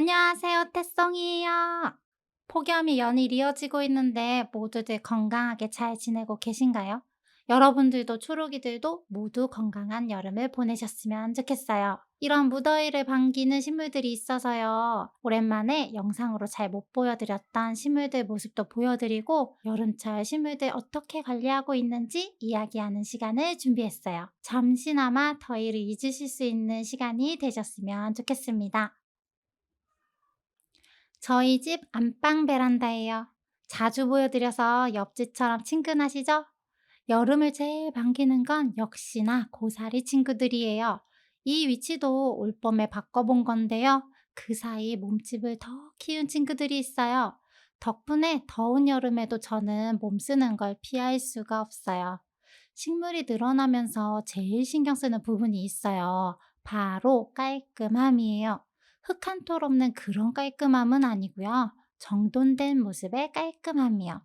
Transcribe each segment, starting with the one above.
안녕하세요, 태성이에요. 폭염이 연일 이어지고 있는데 모두들 건강하게 잘 지내고 계신가요? 여러분들도 초록이들도 모두 건강한 여름을 보내셨으면 좋겠어요. 이런 무더위를 반기는 식물들이 있어서요. 오랜만에 영상으로 잘 못 보여드렸던 식물들 모습도 보여드리고 여름철 식물들 어떻게 관리하고 있는지 이야기하는 시간을 준비했어요. 잠시나마 더위를 잊으실 수 있는 시간이 되셨으면 좋겠습니다. 저희 집 안방 베란다예요. 자주 보여드려서 옆집처럼 친근하시죠? 여름을 제일 반기는 건 역시나 고사리 친구들이에요. 이 위치도 올 봄에 바꿔본 건데요. 그 사이 몸집을 더 키운 친구들이 있어요. 덕분에 더운 여름에도 저는 몸 쓰는 걸 피할 수가 없어요. 식물이 늘어나면서 제일 신경 쓰는 부분이 있어요. 바로 깔끔함이에요. 흙한톨 없는 그런 깔끔함은 아니고요. 정돈된 모습의 깔끔함이요.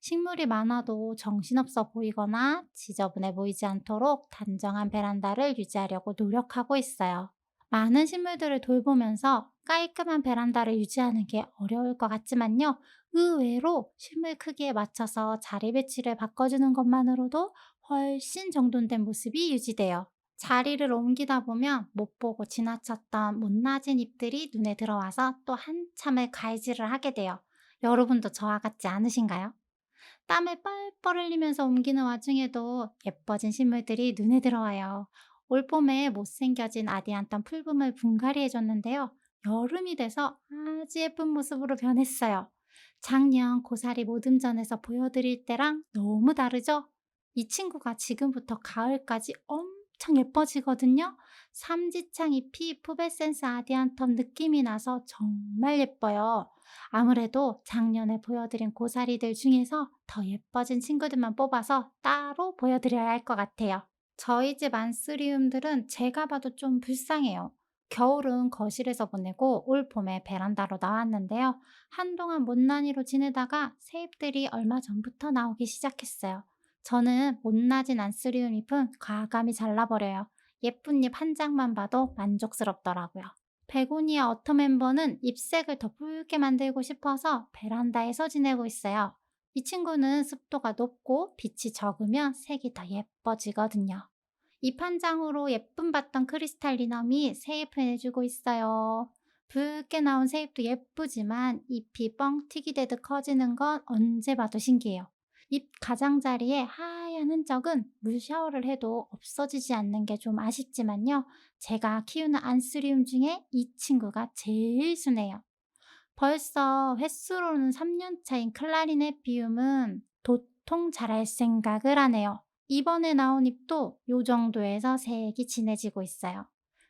식물이 많아도 정신없어 보이거나 지저분해 보이지 않도록 단정한 베란다를 유지하려고 노력하고 있어요. 많은 식물들을 돌보면서 깔끔한 베란다를 유지하는 게 어려울 것 같지만요. 의외로 식물 크기에 맞춰서 자리 배치를 바꿔주는 것만으로도 훨씬 정돈된 모습이 유지돼요. 자리를 옮기다 보면 못 보고 지나쳤던 못나진 잎들이 눈에 들어와서 또 한참을 갈질을 하게 돼요. 여러분도 저와 같지 않으신가요? 땀을 뻘뻘 흘리면서 옮기는 와중에도 예뻐진 식물들이 눈에 들어와요. 올봄에 못생겨진 아디안턴 풀분을 분갈이 해줬는데요. 여름이 돼서 아주 예쁜 모습으로 변했어요. 작년 고사리 모듬전에서 보여드릴 때랑 너무 다르죠? 이 친구가 지금부터 가을까지 엄 청 예뻐지거든요. 삼지창 잎이 푸베센스 아디안텀 느낌이 나서 정말 예뻐요. 아무래도 작년에 보여드린 고사리들 중에서 더 예뻐진 친구들만 뽑아서 따로 보여드려야 할 것 같아요. 저희 집 안스리움들은 제가 봐도 좀 불쌍해요. 겨울은 거실에서 보내고 올 봄에 베란다로 나왔는데요. 한동안 못난이로 지내다가 새잎들이 얼마 전부터 나오기 시작했어요. 저는 못나진 안쓰리움 잎은 과감히 잘라버려요. 예쁜 잎 한 장만 봐도 만족스럽더라고요. 베고니아 어터 멤버는 잎색을 더 붉게 만들고 싶어서 베란다에서 지내고 있어요. 이 친구는 습도가 높고 빛이 적으면 색이 더 예뻐지거든요. 잎 한 장으로 예쁨 받던 크리스탈 리넘이 새잎을 내주고 있어요. 붉게 나온 새잎도 예쁘지만 잎이 뻥 튀기 되듯 커지는 건 언제 봐도 신기해요. 잎 가장자리에 하얀 흔적은 물 샤워를 해도 없어지지 않는 게 좀 아쉽지만요. 제가 키우는 안스리움 중에 이 친구가 제일 순해요. 벌써 횟수로는 3년 차인 클라리넷 비움은 도통 잘할 생각을 하네요. 이번에 나온 잎도 요 정도에서 색이 진해지고 있어요.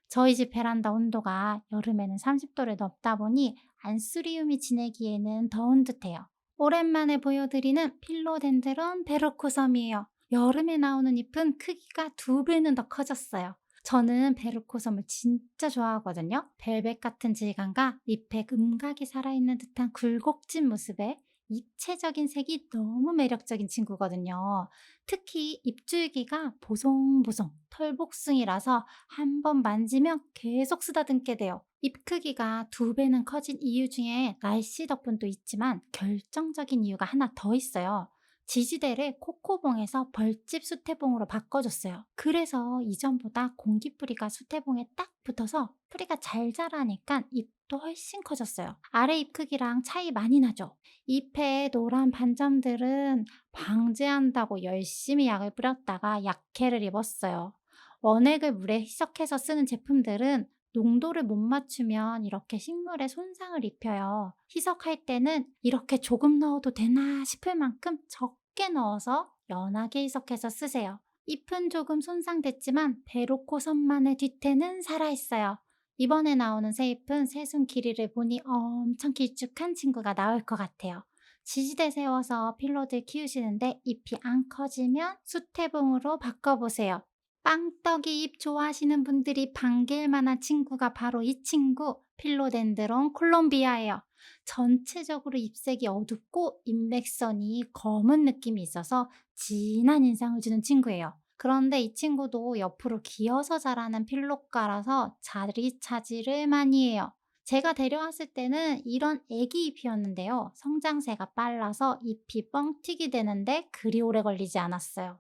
저희 집 베란다 온도가 여름에는 30도를 넘다 보니 안스리움이 지내기에는 더운 듯해요. 오랜만에 보여드리는 필로덴드론 베르코섬이에요. 여름에 나오는 잎은 크기가 두 배는 더 커졌어요. 저는 베르코섬을 진짜 좋아하거든요. 벨벳 같은 질감과 잎에 음각이 살아있는 듯한 굴곡진 모습에 입체적인 색이 너무 매력적인 친구거든요. 특히 잎줄기가 보송보송 털복숭이라서 한 번 만지면 계속 쓰다듬게 돼요. 잎 크기가 두 배는 커진 이유 중에 날씨 덕분도 있지만 결정적인 이유가 하나 더 있어요. 지지대를 코코봉에서 벌집 수태봉으로 바꿔줬어요. 그래서 이전보다 공기뿌리가 수태봉에 딱 붙어서 뿌리가 잘 자라니까 잎도 훨씬 커졌어요. 아래 잎 크기랑 차이 많이 나죠? 잎에 노란 반점들은 방제한다고 열심히 약을 뿌렸다가 약해를 입었어요. 원액을 물에 희석해서 쓰는 제품들은 농도를 못 맞추면 이렇게 식물에 손상을 입혀요. 희석할 때는 이렇게 조금 넣어도 되나 싶을 만큼 적게 넣어서 연하게 희석해서 쓰세요. 잎은 조금 손상됐지만 베로코 선만의 뒤태는 살아있어요. 이번에 나오는 새 잎은 새순 길이를 보니 엄청 길쭉한 친구가 나올 것 같아요. 지지대 세워서 필로들 키우시는데 잎이 안 커지면 수태봉으로 바꿔보세요. 빵떡이 잎 좋아하시는 분들이 반길 만한 친구가 바로 이 친구 필로덴드론 콜롬비아예요. 전체적으로 잎색이 어둡고 잎맥선이 검은 느낌이 있어서 진한 인상을 주는 친구예요. 그런데 이 친구도 옆으로 기어서 자라는 필로가라서 자리 차지를 많이 해요. 제가 데려왔을 때는 이런 애기 잎이었는데요. 성장세가 빨라서 잎이 뻥튀기 되는데 그리 오래 걸리지 않았어요.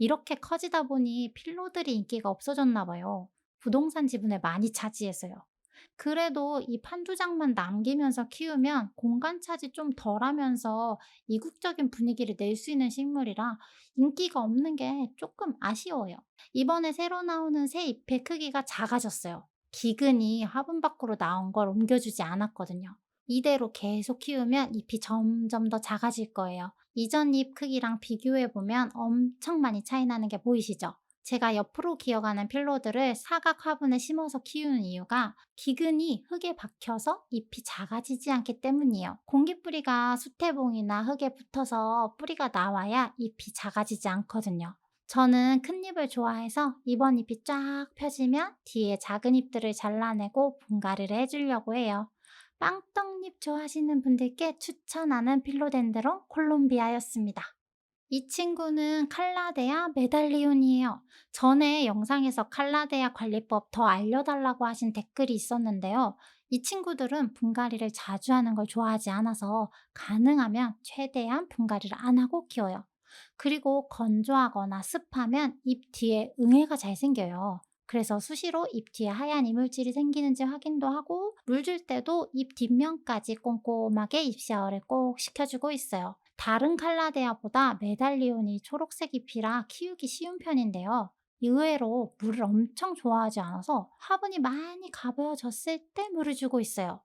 이렇게 커지다 보니 필로들이 인기가 없어졌나 봐요. 부동산 지분을 많이 차지해서요. 그래도 이 한두 장만 남기면서 키우면 공간 차지 좀 덜하면서 이국적인 분위기를 낼 수 있는 식물이라 인기가 없는 게 조금 아쉬워요. 이번에 새로 나오는 새 잎의 크기가 작아졌어요. 기근이 화분 밖으로 나온 걸 옮겨주지 않았거든요. 이대로 계속 키우면 잎이 점점 더 작아질 거예요. 이전 잎 크기랑 비교해보면 엄청 많이 차이 나는 게 보이시죠? 제가 옆으로 기어가는 필로들을 사각 화분에 심어서 키우는 이유가 기근이 흙에 박혀서 잎이 작아지지 않기 때문이에요. 공기뿌리가 수태봉이나 흙에 붙어서 뿌리가 나와야 잎이 작아지지 않거든요. 저는 큰 잎을 좋아해서 이번 잎이 쫙 펴지면 뒤에 작은 잎들을 잘라내고 분갈이를 해주려고 해요. 빵떡잎 좋아하시는 분들께 추천하는 필로덴드론 콜롬비아였습니다. 이 친구는 칼라데아 메달리온이에요. 전에 영상에서 칼라데아 관리법 더 알려달라고 하신 댓글이 있었는데요. 이 친구들은 분갈이를 자주 하는 걸 좋아하지 않아서 가능하면 최대한 분갈이를 안 하고 키워요. 그리고 건조하거나 습하면 잎 뒤에 응애가 잘 생겨요. 그래서 수시로 잎 뒤에 하얀 이물질이 생기는지 확인도 하고 물 줄 때도 잎 뒷면까지 꼼꼼하게 잎 샤워를 꼭 시켜주고 있어요. 다른 칼라데아보다 메달리온이 초록색 잎이라 키우기 쉬운 편인데요. 의외로 물을 엄청 좋아하지 않아서 화분이 많이 가벼워졌을 때 물을 주고 있어요.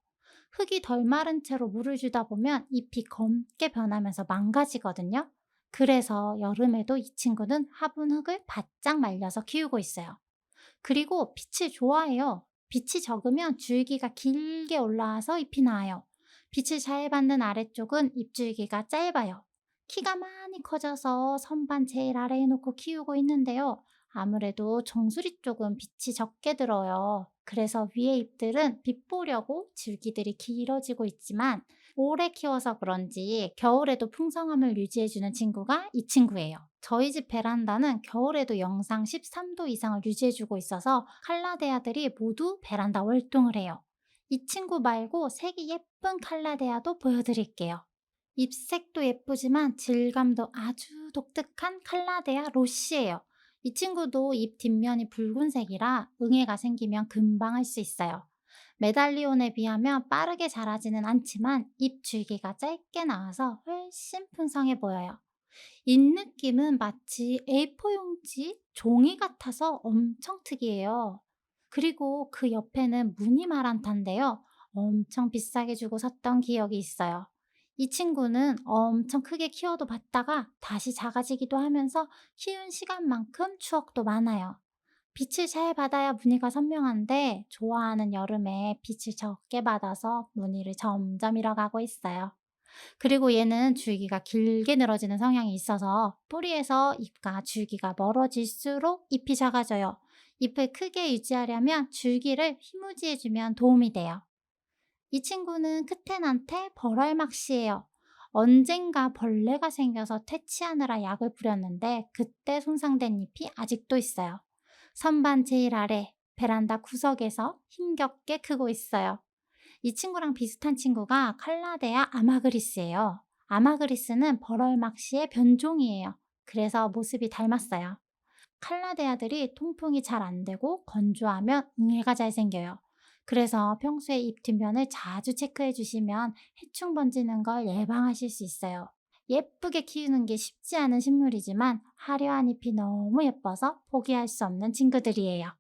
흙이 덜 마른 채로 물을 주다 보면 잎이 검게 변하면서 망가지거든요. 그래서 여름에도 이 친구는 화분 흙을 바짝 말려서 키우고 있어요. 그리고 빛을 좋아해요. 빛이 적으면 줄기가 길게 올라와서 잎이 나와요. 빛을 잘 받는 아래쪽은 잎줄기가 짧아요. 키가 많이 커져서 선반 제일 아래에 놓고 키우고 있는데요. 아무래도 정수리 쪽은 빛이 적게 들어요. 그래서 위에 잎들은 빛 보려고 줄기들이 길어지고 있지만 오래 키워서 그런지 겨울에도 풍성함을 유지해주는 친구가 이 친구예요. 저희 집 베란다는 겨울에도 영상 13도 이상을 유지해주고 있어서 칼라데아들이 모두 베란다 월동을 해요. 이 친구 말고 색이 예쁜 칼라데아도 보여드릴게요. 잎색도 예쁘지만 질감도 아주 독특한 칼라데아 로시예요. 이 친구도 잎 뒷면이 붉은색이라 응애가 생기면 금방 할 수 있어요. 메달리온에 비하면 빠르게 자라지는 않지만 잎 줄기가 짧게 나와서 훨씬 풍성해 보여요. 잎 느낌은 마치 A4 용지 종이 같아서 엄청 특이해요. 그리고 그 옆에는 무늬 마란타인데요. 엄청 비싸게 주고 샀던 기억이 있어요. 이 친구는 엄청 크게 키워도 봤다가 다시 작아지기도 하면서 키운 시간만큼 추억도 많아요. 빛을 잘 받아야 무늬가 선명한데 좋아하는 여름에 빛을 적게 받아서 무늬를 점점 잃어가고 있어요. 그리고 얘는 줄기가 길게 늘어지는 성향이 있어서 뿌리에서 잎과 줄기가 멀어질수록 잎이 작아져요. 잎을 크게 유지하려면 줄기를 휘무지해주면 도움이 돼요. 이 친구는 크테난테 벌알막시예요. 언젠가 벌레가 생겨서 퇴치하느라 약을 뿌렸는데 그때 손상된 잎이 아직도 있어요. 선반 제일 아래 베란다 구석에서 힘겹게 크고 있어요. 이 친구랑 비슷한 친구가 칼라데아 아마그리스예요. 아마그리스는 벌얼막시의 변종이에요. 그래서 모습이 닮았어요. 칼라데아들이 통풍이 잘 안 되고 건조하면 응애가 잘 생겨요. 그래서 평소에 잎 뒷면을 자주 체크해 주시면 해충 번지는 걸 예방하실 수 있어요. 예쁘게 키우는 게 쉽지 않은 식물이지만 화려한 잎이 너무 예뻐서 포기할 수 없는 친구들이에요.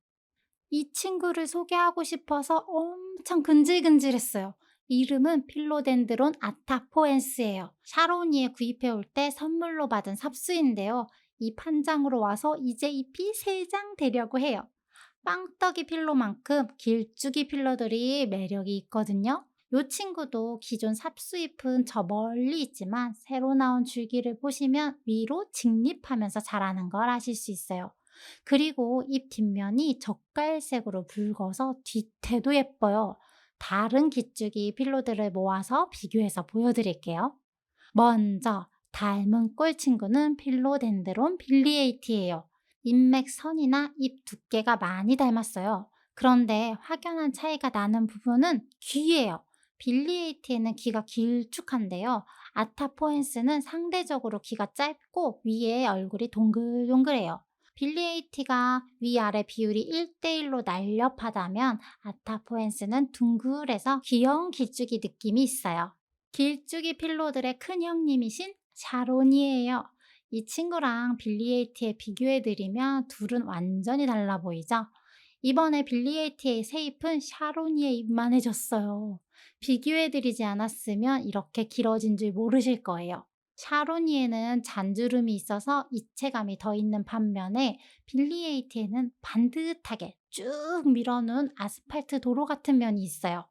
이 친구를 소개하고 싶어서 엄청 근질근질했어요. 이름은 필로덴드론 아타포엔스예요. 샤로니에 구입해 올 때 선물로 받은 삽수인데요. 이 판장으로 와서 이제 잎이 3장 되려고 해요. 빵떡이 필로만큼 길쭉이 필로들이 매력이 있거든요. 이 친구도 기존 삽수잎은 저 멀리 있지만 새로 나온 줄기를 보시면 위로 직립하면서 자라는 걸 아실 수 있어요. 그리고 잎 뒷면이 젓갈색으로 붉어서 뒤태도 예뻐요. 다른 기쭉이 필로들을 모아서 비교해서 보여드릴게요. 먼저 닮은 꼴 친구는 필로덴드론 빌리에이티예요. 잎맥 선이나 잎 두께가 많이 닮았어요. 그런데 확연한 차이가 나는 부분은 귀예요. 빌리에이티에는 귀가 길쭉한데요. 아타포엔스는 상대적으로 귀가 짧고 위에 얼굴이 동글동글해요. 빌리에이티가 위아래 비율이 1대1로 날렵하다면 아타포엔스는 둥글해서 귀여운 길쭉이 느낌이 있어요. 길쭉이 필로들의 큰 형님이신 샤론이에요. 이 친구랑 빌리에이티에 비교해드리면 둘은 완전히 달라 보이죠? 이번에 빌리에이티의 새 잎은 샤로니에 잎만해졌어요. 비교해드리지 않았으면 이렇게 길어진 줄 모르실 거예요. 샤로니에는 잔주름이 있어서 입체감이 더 있는 반면에 빌리에이티에는 반듯하게 쭉 밀어놓은 아스팔트 도로 같은 면이 있어요.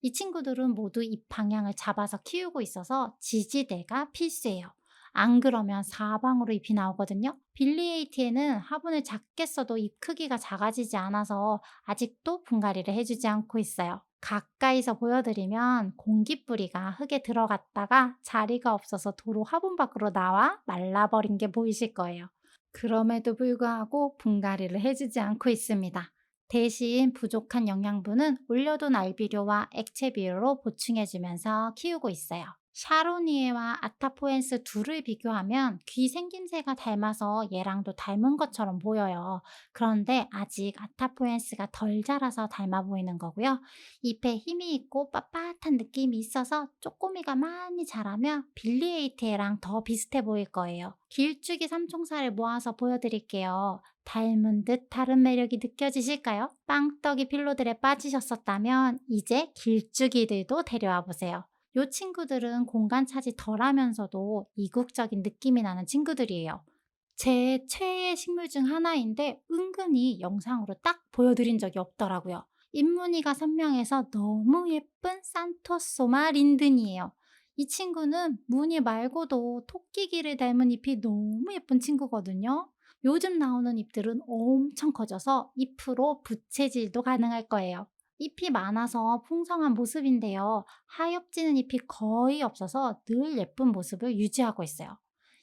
이 친구들은 모두 잎 방향을 잡아서 키우고 있어서 지지대가 필수예요. 안 그러면 사방으로 잎이 나오거든요. 빌리에이티에는 화분을 작게 써도 잎 크기가 작아지지 않아서 아직도 분갈이를 해주지 않고 있어요. 가까이서 보여드리면 공기뿌리가 흙에 들어갔다가 자리가 없어서 도로 화분 밖으로 나와 말라버린 게 보이실 거예요. 그럼에도 불구하고 분갈이를 해주지 않고 있습니다. 대신 부족한 영양분은 올려둔 알비료와 액체 비료로 보충해주면서 키우고 있어요. 샤로니에와 아타포엔스 둘을 비교하면 귀 생김새가 닮아서 얘랑도 닮은 것처럼 보여요. 그런데 아직 아타포엔스가 덜 자라서 닮아 보이는 거고요. 잎에 힘이 있고 빳빳한 느낌이 있어서 쪼꼬미가 많이 자라면 빌리에이테랑 더 비슷해 보일 거예요. 길쭉이 삼총사를 모아서 보여드릴게요. 닮은 듯 다른 매력이 느껴지실까요? 빵떡이 필로들에 빠지셨었다면 이제 길쭉이들도 데려와 보세요. 요 친구들은 공간 차지 덜 하면서도 이국적인 느낌이 나는 친구들이에요. 제 최애 식물 중 하나인데 은근히 영상으로 딱 보여드린 적이 없더라고요. 잎무늬가 선명해서 너무 예쁜 산토소마 린든이에요. 이 친구는 무늬 말고도 토끼기를 닮은 잎이 너무 예쁜 친구거든요. 요즘 나오는 잎들은 엄청 커져서 잎으로 부채질도 가능할 거예요. 잎이 많아서 풍성한 모습인데요. 하엽지는 잎이 거의 없어서 늘 예쁜 모습을 유지하고 있어요.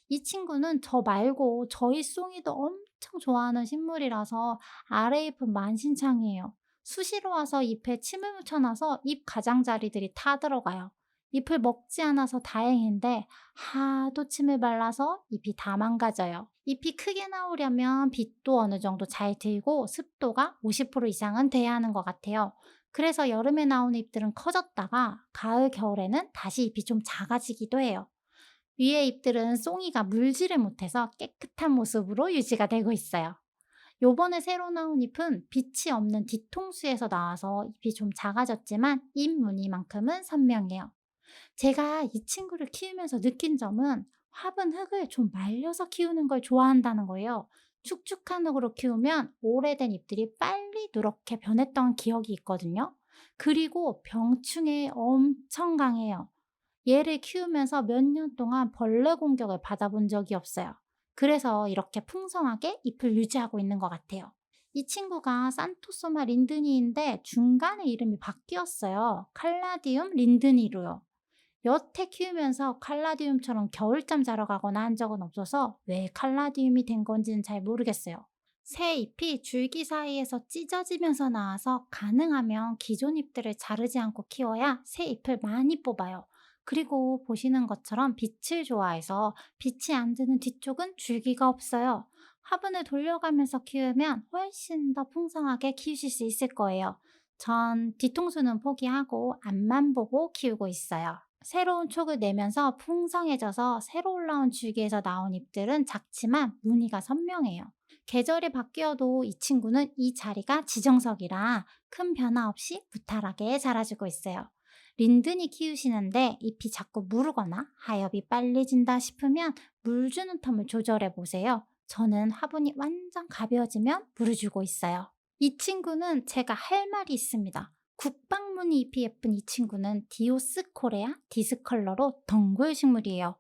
이 친구는 저 말고 저희 송이도 엄청 좋아하는 식물이라서 아래 잎은 만신창이에요. 수시로 와서 잎에 침을 묻혀놔서 잎 가장자리들이 타 들어가요. 잎을 먹지 않아서 다행인데 하도 침을 발라서 잎이 다 망가져요. 잎이 크게 나오려면 빛도 어느 정도 잘 들고 습도가 50% 이상은 돼야 하는 것 같아요. 그래서 여름에 나오는 잎들은 커졌다가 가을, 겨울에는 다시 잎이 좀 작아지기도 해요. 위에 잎들은 송이가 물질을 못해서 깨끗한 모습으로 유지가 되고 있어요. 요번에 새로 나온 잎은 빛이 없는 뒤통수에서 나와서 잎이 좀 작아졌지만 잎 무늬만큼은 선명해요. 제가 이 친구를 키우면서 느낀 점은 화분 흙을 좀 말려서 키우는 걸 좋아한다는 거예요. 축축한 흙으로 키우면 오래된 잎들이 빨리 누렇게 변했던 기억이 있거든요. 그리고 병충해 엄청 강해요. 얘를 키우면서 몇 년 동안 벌레 공격을 받아본 적이 없어요. 그래서 이렇게 풍성하게 잎을 유지하고 있는 것 같아요. 이 친구가 산토소마 린드니인데 중간에 이름이 바뀌었어요. 칼라디움 린드니로요. 여태 키우면서 칼라디움처럼 겨울잠 자러 가거나 한 적은 없어서 왜 칼라디움이 된 건지는 잘 모르겠어요. 새 잎이 줄기 사이에서 찢어지면서 나와서 가능하면 기존 잎들을 자르지 않고 키워야 새 잎을 많이 뽑아요. 그리고 보시는 것처럼 빛을 좋아해서 빛이 안 드는 뒤쪽은 줄기가 없어요. 화분을 돌려가면서 키우면 훨씬 더 풍성하게 키우실 수 있을 거예요. 전 뒤통수는 포기하고 앞만 보고 키우고 있어요. 새로운 촉을 내면서 풍성해져서 새로 올라온 줄기에서 나온 잎들은 작지만 무늬가 선명해요. 계절이 바뀌어도 이 친구는 이 자리가 지정석이라 큰 변화 없이 무탈하게 자라주고 있어요. 린든이 키우시는데 잎이 자꾸 무르거나 하엽이 빨리 진다 싶으면 물 주는 텀을 조절해 보세요. 저는 화분이 완전 가벼워지면 물을 주고 있어요. 이 친구는 제가 할 말이 있습니다. 국방무늬 잎이 예쁜 이 친구는 디오스 코레아 디스컬러로 덩굴 식물이에요.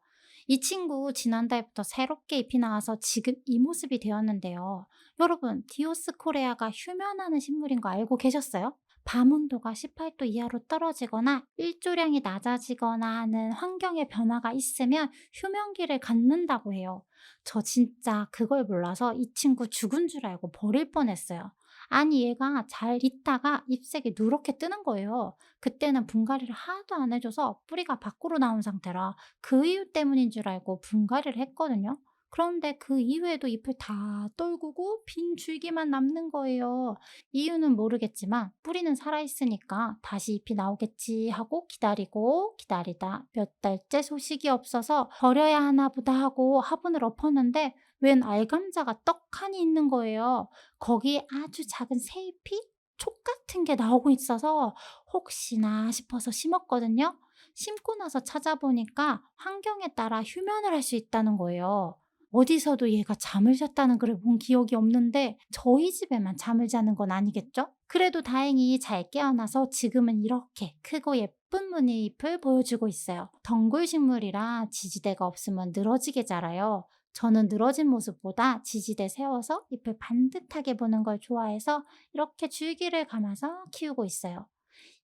이 친구 지난달부터 새롭게 잎이 나와서 지금 이 모습이 되었는데요. 여러분, 디오스 코레아가 휴면하는 식물인 거 알고 계셨어요? 밤 온도가 18도 이하로 떨어지거나 일조량이 낮아지거나 하는 환경의 변화가 있으면 휴면기를 갖는다고 해요. 저 진짜 그걸 몰라서 이 친구 죽은 줄 알고 버릴 뻔했어요. 아니 얘가 잘 있다가 잎색이 누렇게 뜨는 거예요. 그때는 분갈이를 하나도 안 해줘서 뿌리가 밖으로 나온 상태라 그 이유 때문인 줄 알고 분갈이를 했거든요. 그런데 그 이후에도 잎을 다 떨구고 빈 줄기만 남는 거예요. 이유는 모르겠지만 뿌리는 살아있으니까 다시 잎이 나오겠지 하고 기다리고 기다리다 몇 달째 소식이 없어서 버려야 하나 보다 하고 화분을 엎었는데 웬 알감자가 떡하니 있는 거예요. 거기에 아주 작은 새잎이 촉 같은 게 나오고 있어서 혹시나 싶어서 심었거든요. 심고 나서 찾아보니까 환경에 따라 휴면을 할 수 있다는 거예요. 어디서도 얘가 잠을 잤다는 글을 본 기억이 없는데 저희 집에만 잠을 자는 건 아니겠죠? 그래도 다행히 잘 깨어나서 지금은 이렇게 크고 예쁜 무늬 잎을 보여주고 있어요. 덩굴 식물이라 지지대가 없으면 늘어지게 자라요. 저는 늘어진 모습보다 지지대 세워서 잎을 반듯하게 보는 걸 좋아해서 이렇게 줄기를 감아서 키우고 있어요.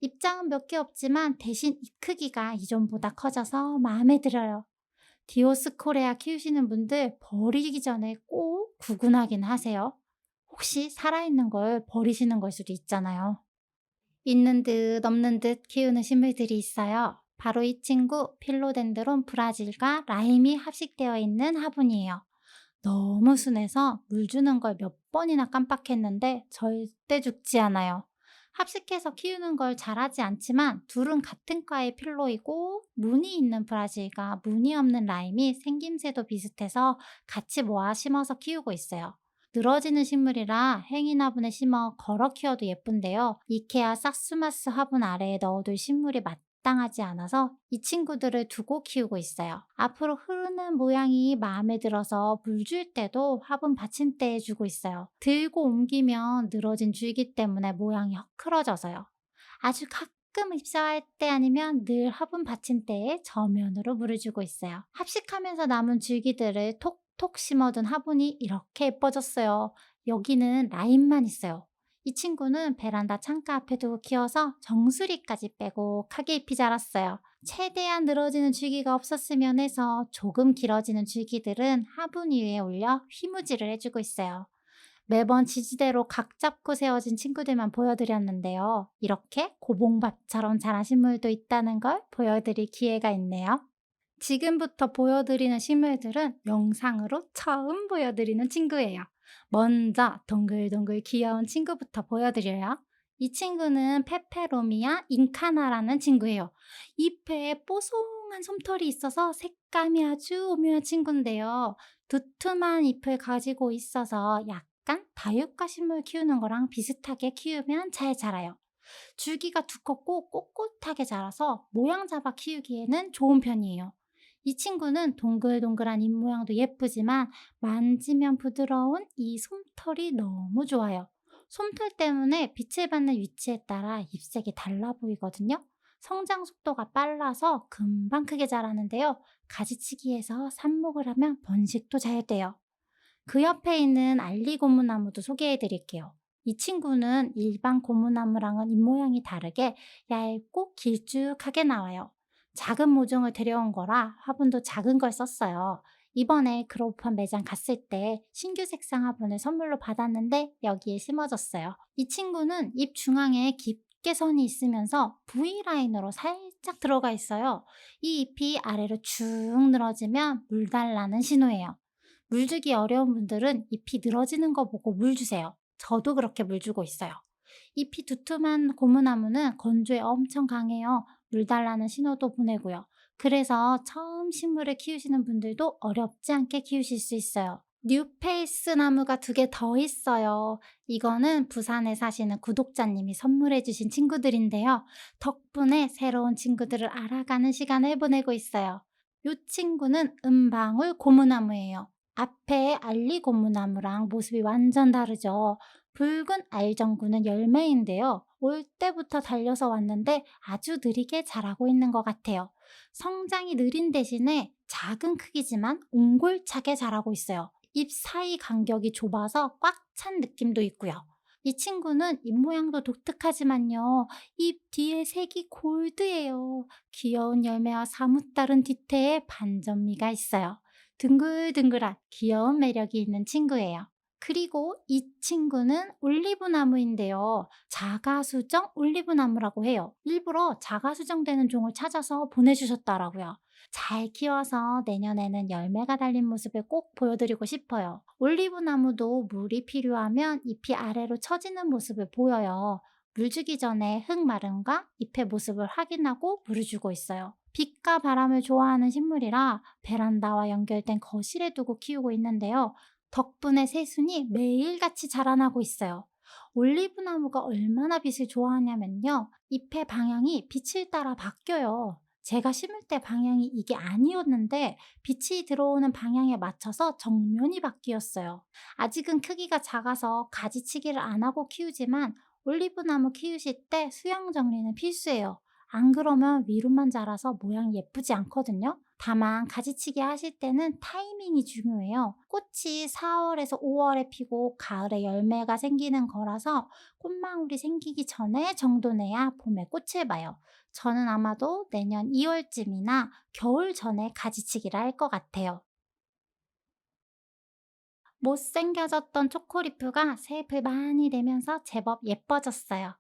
입장은 몇 개 없지만 대신 잎 크기가 이전보다 커져서 마음에 들어요. 디오스 코레아 키우시는 분들 버리기 전에 꼭 구분하긴 하세요. 혹시 살아있는 걸 버리시는 걸 수도 있잖아요. 있는 듯 없는 듯 키우는 식물들이 있어요. 바로 이 친구 필로덴드론 브라질과 라임이 합식되어 있는 화분이에요. 너무 순해서 물 주는 걸 몇 번이나 깜빡했는데 절대 죽지 않아요. 합식해서 키우는 걸 잘하지 않지만 둘은 같은 과의 필로이고 무늬 있는 브라질과 무늬 없는 라임이 생김새도 비슷해서 같이 모아 심어서 키우고 있어요. 늘어지는 식물이라 행인 화분에 심어 걸어 키워도 예쁜데요. 이케아 삭스마스 화분 아래에 넣어둘 식물이 마땅하지 않아서 이 친구들을 두고 키우고 있어요. 앞으로 흐르는 모양이 마음에 들어서 물 줄 때도 화분 받침대에 주고 있어요. 들고 옮기면 늘어진 줄기 때문에 모양이 헝클어져서요. 아주 가끔 입사할 때 아니면 늘 화분 받침대에 저면으로 물을 주고 있어요. 합식하면서 남은 줄기들을 톡톡 심어둔 화분이 이렇게 예뻐졌어요. 여기는 라인만 있어요. 이 친구는 베란다 창가 앞에 두고 키워서 정수리까지 빼곡하게 잎이 자랐어요. 최대한 늘어지는 줄기가 없었으면 해서 조금 길어지는 줄기들은 화분 위에 올려 휘무지를 해주고 있어요. 매번 지지대로 각 잡고 세워진 친구들만 보여드렸는데요. 이렇게 고봉밥처럼 자란 식물도 있다는 걸 보여드릴 기회가 있네요. 지금부터 보여드리는 식물들은 영상으로 처음 보여드리는 친구예요. 먼저 동글동글 귀여운 친구부터 보여드려요. 이 친구는 페페로미아 인카나라는 친구예요. 잎에 뽀송한 솜털이 있어서 색감이 아주 오묘한 친구인데요. 두툼한 잎을 가지고 있어서 약간 다육가 식물 키우는 거랑 비슷하게 키우면 잘 자라요. 줄기가 두껍고 꼿꼿하게 자라서 모양 잡아 키우기에는 좋은 편이에요. 이 친구는 동글동글한 잎 모양도 예쁘지만 만지면 부드러운 이 솜털이 너무 좋아요. 솜털 때문에 빛을 받는 위치에 따라 잎색이 달라 보이거든요. 성장 속도가 빨라서 금방 크게 자라는데요. 가지치기에서 삽목을 하면 번식도 잘 돼요. 그 옆에 있는 알리 고무나무도 소개해 드릴게요. 이 친구는 일반 고무나무랑은 잎모양이 다르게 얇고 길쭉하게 나와요. 작은 모종을 데려온 거라 화분도 작은 걸 썼어요. 이번에 그로우펀 매장 갔을 때 신규 색상 화분을 선물로 받았는데 여기에 심어졌어요. 이 친구는 잎 중앙에 깊게 선이 있으면서 V라인으로 살짝 들어가 있어요. 이 잎이 아래로 쭉 늘어지면 물 달라는 신호예요. 물 주기 어려운 분들은 잎이 늘어지는 거 보고 물 주세요. 저도 그렇게 물 주고 있어요. 잎이 두툼한 고무나무는 건조에 엄청 강해요. 물 달라는 신호도 보내고요. 그래서 처음 식물을 키우시는 분들도 어렵지 않게 키우실 수 있어요. 뉴페이스 나무가 두 개 더 있어요. 이거는 부산에 사시는 구독자님이 선물해 주신 친구들인데요. 덕분에 새로운 친구들을 알아가는 시간을 보내고 있어요. 이 친구는 은방울 고무나무예요. 앞에 알리 고무나무랑 모습이 완전 다르죠. 붉은 알전구는 열매인데요. 올 때부터 달려서 왔는데 아주 느리게 자라고 있는 것 같아요. 성장이 느린 대신에 작은 크기지만 옹골차게 자라고 있어요. 잎 사이 간격이 좁아서 꽉 찬 느낌도 있고요. 이 친구는 잎 모양도 독특하지만요. 잎 뒤에 색이 골드예요. 귀여운 열매와 사뭇 다른 뒤태에 반전미가 있어요. 둥글둥글한 귀여운 매력이 있는 친구예요. 그리고 이 친구는 올리브 나무인데요. 자가수정 올리브 나무라고 해요. 일부러 자가수정되는 종을 찾아서 보내주셨더라고요. 잘 키워서 내년에는 열매가 달린 모습을 꼭 보여드리고 싶어요. 올리브 나무도 물이 필요하면 잎이 아래로 처지는 모습을 보여요. 물 주기 전에 흙 마름과 잎의 모습을 확인하고 물을 주고 있어요. 빛과 바람을 좋아하는 식물이라 베란다와 연결된 거실에 두고 키우고 있는데요. 덕분에 새순이 매일같이 자라나고 있어요. 올리브 나무가 얼마나 빛을 좋아하냐면요. 잎의 방향이 빛을 따라 바뀌어요. 제가 심을 때 방향이 이게 아니었는데 빛이 들어오는 방향에 맞춰서 정면이 바뀌었어요. 아직은 크기가 작아서 가지치기를 안 하고 키우지만 올리브 나무 키우실 때 수양 정리는 필수예요. 안 그러면 위로만 자라서 모양이 예쁘지 않거든요. 다만 가지치기 하실 때는 타이밍이 중요해요. 꽃이 4월에서 5월에 피고 가을에 열매가 생기는 거라서 꽃망울이 생기기 전에 정도 내야 봄에 꽃을 봐요. 저는 아마도 내년 2월쯤이나 겨울 전에 가지치기를 할 것 같아요. 못생겨졌던 초코리프가 새잎을 많이 내면서 제법 예뻐졌어요.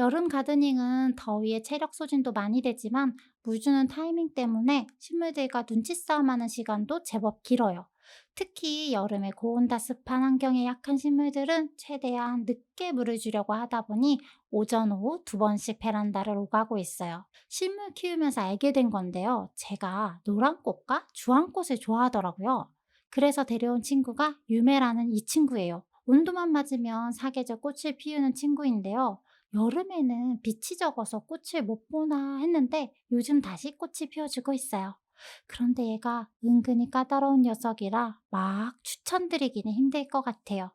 여름 가드닝은 더위에 체력 소진도 많이 되지만 물 주는 타이밍 때문에 식물들과 눈치 싸움하는 시간도 제법 길어요. 특히 여름에 고온다습한 환경에 약한 식물들은 최대한 늦게 물을 주려고 하다 보니 오전, 오후 두 번씩 베란다를 오가고 있어요. 식물 키우면서 알게 된 건데요. 제가 노란 꽃과 주황 꽃을 좋아하더라고요. 그래서 데려온 친구가 유메라는 이 친구예요. 온도만 맞으면 사계절 꽃을 피우는 친구인데요. 여름에는 빛이 적어서 꽃을 못 보나 했는데 요즘 다시 꽃이 피어주고 있어요. 그런데 얘가 은근히 까다로운 녀석이라 막 추천드리기는 힘들 것 같아요.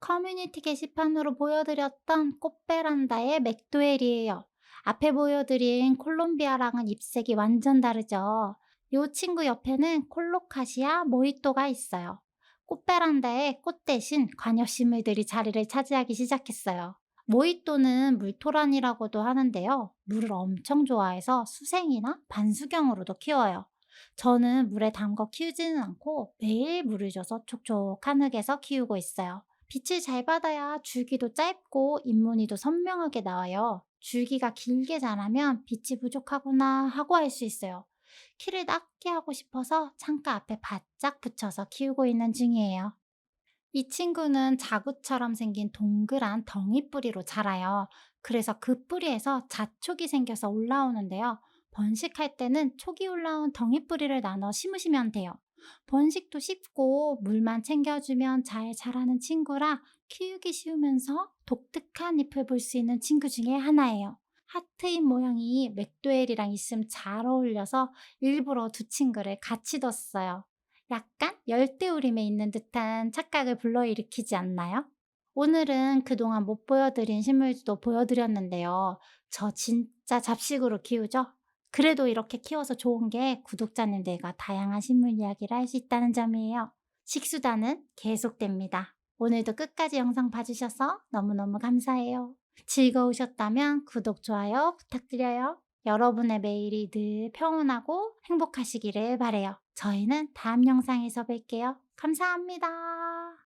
커뮤니티 게시판으로 보여드렸던 꽃베란다의 맥도웰이에요. 앞에 보여드린 콜롬비아랑은 잎색이 완전 다르죠. 이 친구 옆에는 콜로카시아 모히또가 있어요. 꽃베란다에 꽃 대신 관엽식물들이 자리를 차지하기 시작했어요. 모히또는 물토란이라고도 하는데요. 물을 엄청 좋아해서 수생이나 반수경으로도 키워요. 저는 물에 담궈 키우지는 않고 매일 물을 줘서 촉촉한 흙에서 키우고 있어요. 빛을 잘 받아야 줄기도 짧고 잎무늬도 선명하게 나와요. 줄기가 길게 자라면 빛이 부족하구나 하고 알 수 있어요. 키를 낮게 하고 싶어서 창가 앞에 바짝 붙여서 키우고 있는 중이에요. 이 친구는 자구처럼 생긴 동그란 덩이 뿌리로 자라요. 그래서 그 뿌리에서 자촉이 생겨서 올라오는데요. 번식할 때는 촉이 올라온 덩이 뿌리를 나눠 심으시면 돼요. 번식도 쉽고 물만 챙겨주면 잘 자라는 친구라 키우기 쉬우면서 독특한 잎을 볼 수 있는 친구 중에 하나예요. 하트인 모양이 맥도웰이랑 있으면 잘 어울려서 일부러 두 친구를 같이 뒀어요. 약간 열대우림에 있는 듯한 착각을 불러일으키지 않나요? 오늘은 그동안 못 보여드린 식물도 보여드렸는데요. 저 진짜 잡식으로 키우죠? 그래도 이렇게 키워서 좋은 게 구독자님들과 다양한 식물 이야기를 할 수 있다는 점이에요. 식수다는 계속됩니다. 오늘도 끝까지 영상 봐주셔서 너무너무 감사해요. 즐거우셨다면 구독, 좋아요 부탁드려요. 여러분의 매일이 늘 평온하고 행복하시기를 바래요. 저희는 다음 영상에서 뵐게요. 감사합니다.